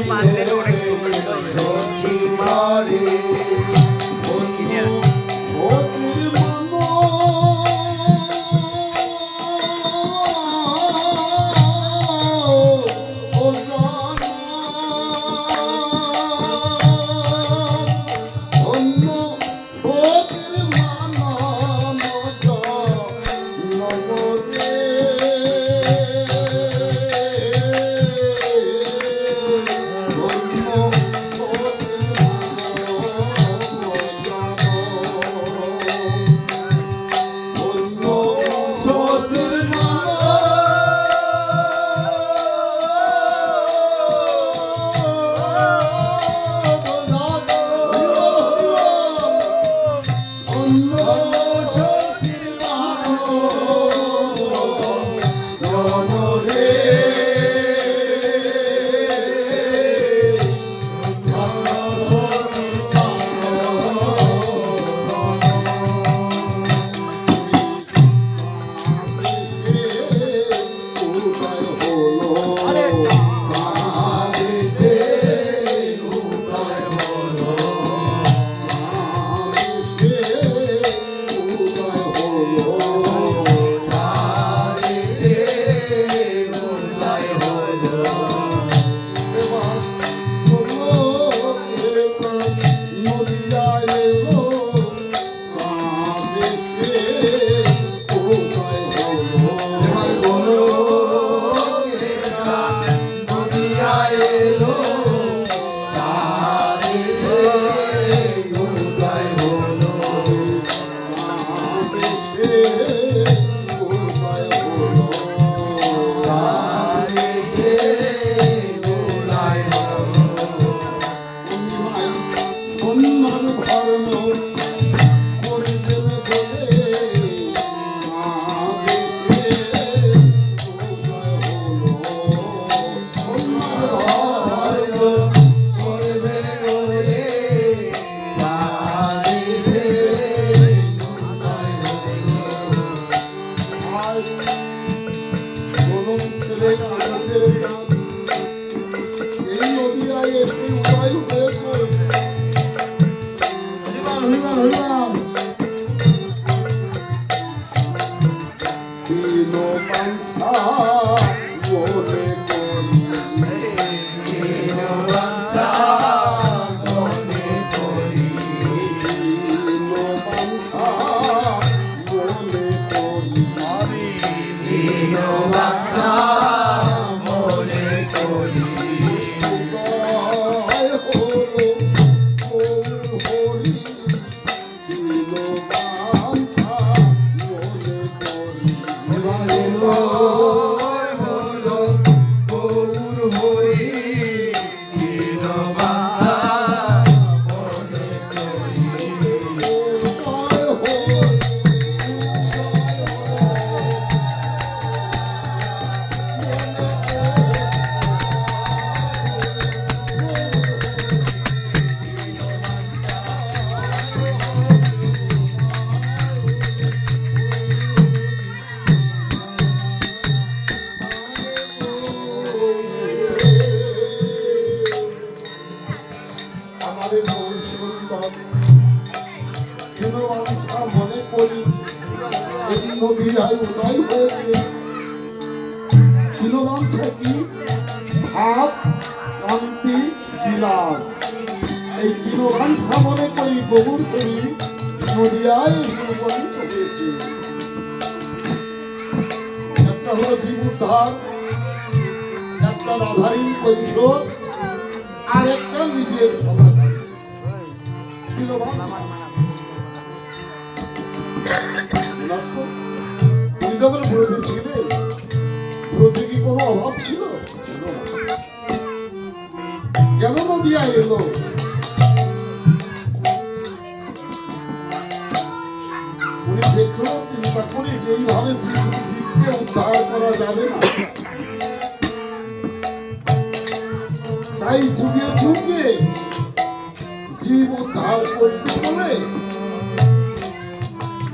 பார்த்து உனக்கு এই নদিয়ায় একটি উপায় হয়েছে হরিনাম আমাদের মন সুন্দর দিনবাংশা মনে করি এই নদীরায় উদয় হয়েছে। দিনবাংশা কি ভাব কান্তি বিলাস এই দিনবাংশা মনে করি, গবুর করি নদিয়ায় রূপান্তরিত হয়েছে। একটা হলো জীব উদ্ধার একটা রাধারীন পরিষদ আর একটা নিজের সমাধান দিল ভাবছি ওনার তো যখন ব্রজে ব্রজে কি কোনো অভাব ছিল ছিল কেন নদিয়া এলো উনি দেখল যে এইভাবে জীব জীবকে করা যাবে না তাই যুগে যুগে জীব উদ্ধার করতে বলে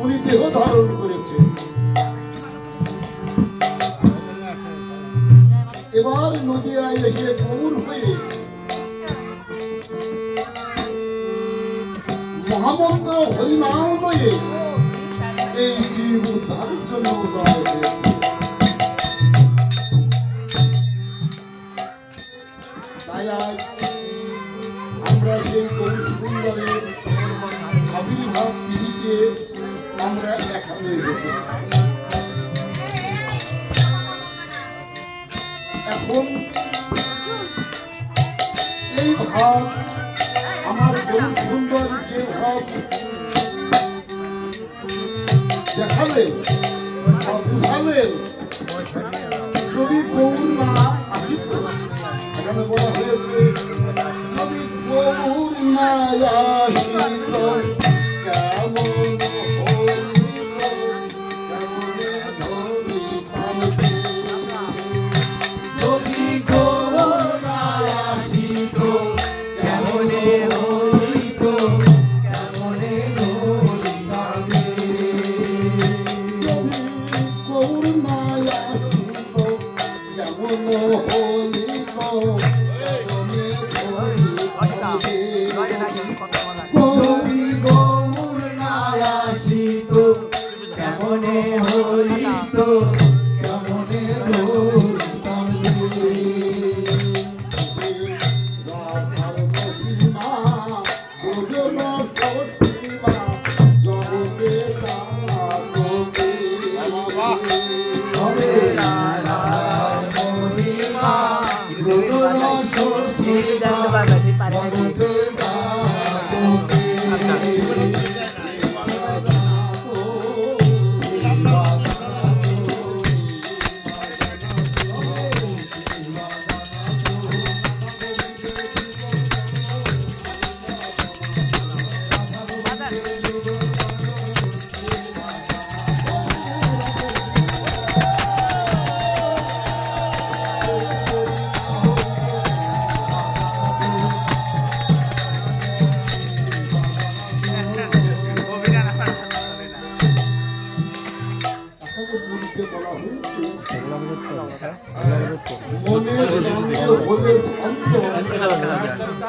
উনি দেহ ধারণ করেছে। এবার নদিয়ায় এসে প্রভুর হয়ে মহামন্ত্র হরিনাম লয়ে এই জীব উদ্ধারের জন্য উদয় এই ভাব, আমার গরু সুন্দর যে ভাব দেখালে বুঝালেন যদি গৌর না আসিত এখানে বলা হয়েছে, যদি গৌর না আসিত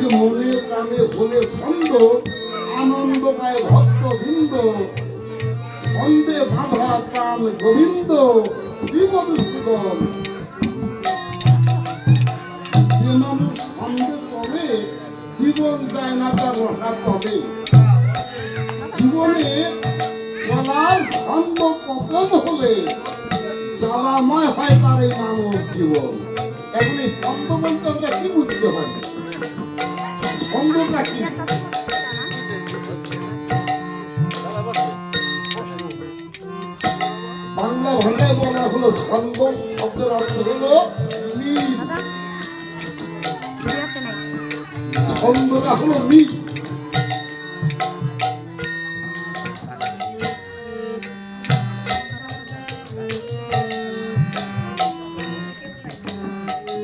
যে মনে প্রাণে হলে ছন্দ, আনন্দ পায় ভক্ত বৃন্দ ছন্দে বাঁধা প্রাণ গোবিন্দ শ্রীমধুসূদন জীবন যায় না তার তবে। জীবনে চলার ছন্দ পতন হলে জ্বালাময় হয় তার এই মানব জীবন। এখন এই ছন্দ বলতে আমরা কি বুঝতে পারি ছন্দটা কি বাংলা ভাষায় বলা হলো ছন্দ শব্দের অর্থ হলো ছন্দটা হলো মিল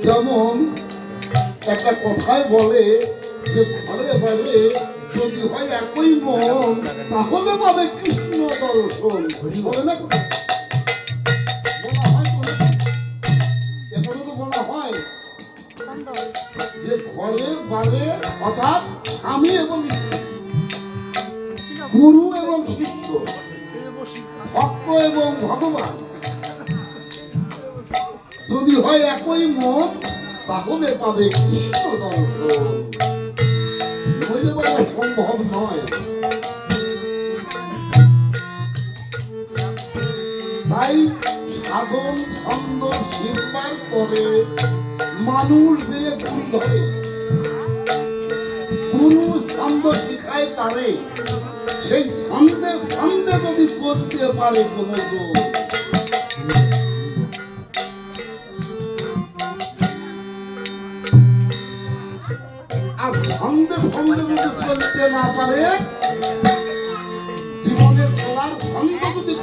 যেমন একটা কথায় বলে যে ঘরে বাইরে যদি হয় একই মন তাহলে পাবে কৃষ্ণ দর্শন। বলে না হয়। এখনও তো বলা হয়। যে ঘরে বারে অর্থাৎ আমি এবং গুরু এবং শিষ্য। ভক্ত এবং ভগবান। যদি হয় একই মন তাহলে পাবে কৃষ্ণ দর্শন। সম্ভব নয় তাই সাধন ছন্দ শিখবার পরে মানুষ যে গুরু ধরে গুরু ছন্দ শিখায় তারে, সেই ছন্দে ছন্দে যদি চলতে পারে কোনো যোগ আর ছন্দে ছন্দে যদি চলতে না পারে জীবনে চলার ছন্দ যদি